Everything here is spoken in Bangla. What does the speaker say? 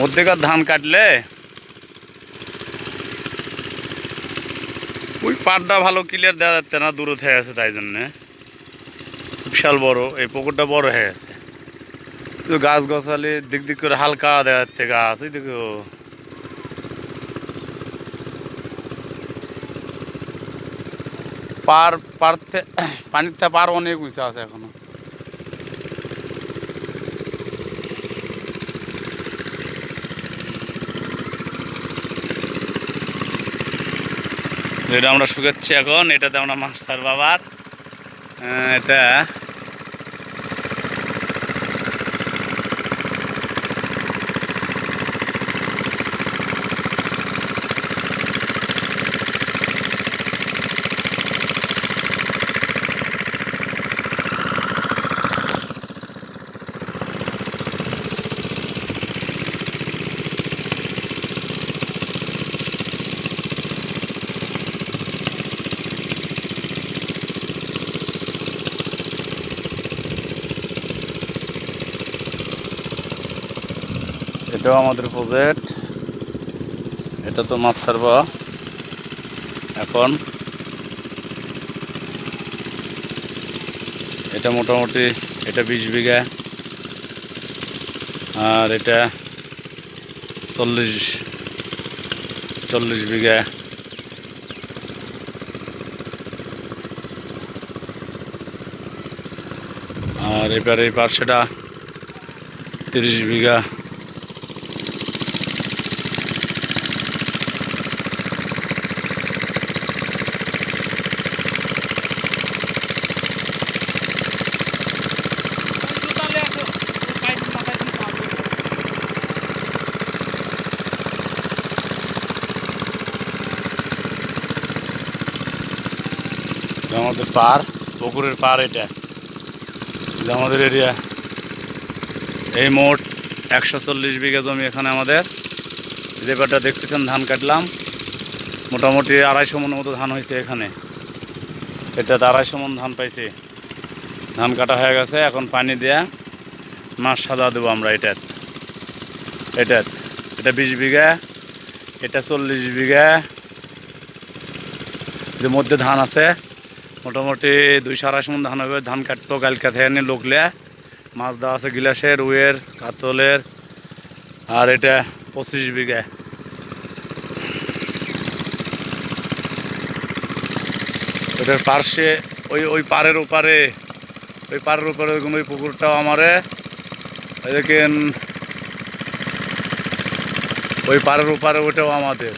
মধ্যেকার ধান কাটলে? ওই পাটটা ভালো ক্লিয়ার দেওয়া যাচ্ছে না, দূরে থেকে আছে তাই জন্যে। বিশাল বড়, এই পুকুরটা বড় হয়ে গেছে। গাছ গাছালি দিক দিক করে হালকা দেখা যাচ্ছে গাছ, ওই দিকে পার পার পানির পার অনেক উঁচু আছে এখনও। যেটা আমরা শুকাচ্ছি এখন এটাতে আমরা মাস্টার বাবার এটা এটাও আমাদের প্রজেক্ট এটা তো মাছ ছাড়বা। এখন এটা মোটামুটি, এটা বিশ বিঘা। আর এটা চল্লিশ চল্লিশ বিঘা। আর এবার এই পার্শ্বেটা তিরিশ বিঘা। আমাদের পার, পুকুরের পার এটা। আমাদের এরিয়া এই মোট একশো চল্লিশ বিঘা জমি এখানে আমাদের। এবারটা দেখতেছেন, ধান কাটলাম। মোটামুটি আড়াইশো মন মতো ধান হয়েছে এখানে। এটাতে আড়াইশো মন ধান পাইছি। ধান কাটা হয়ে গেছে, এখন পানি দেয়া মাছ সাদা দেবো আমরা এটাত। এটাত। এটা বিশ বিঘা, এটা চল্লিশ বিঘা। যে মধ্যে ধান আছে। মোটামুটি দুইশো আড়াইশো মন ধান হবে, ধান কাটবো কালকা থেকে লোকলে। মাছ দেওয়া আছে গিলাসের রুইয়ের কাতলের, আর এটা পঁচিশ বিঘা। এটার পার্শ্বে, ওই ওই পাড়ের ওপারে, ওই পাড়ের ওপারে দেখুন ওই পুকুরটাও আমারে। ওই দেখেন, ওই পাড়ের ওপারে ওটাও আমাদের।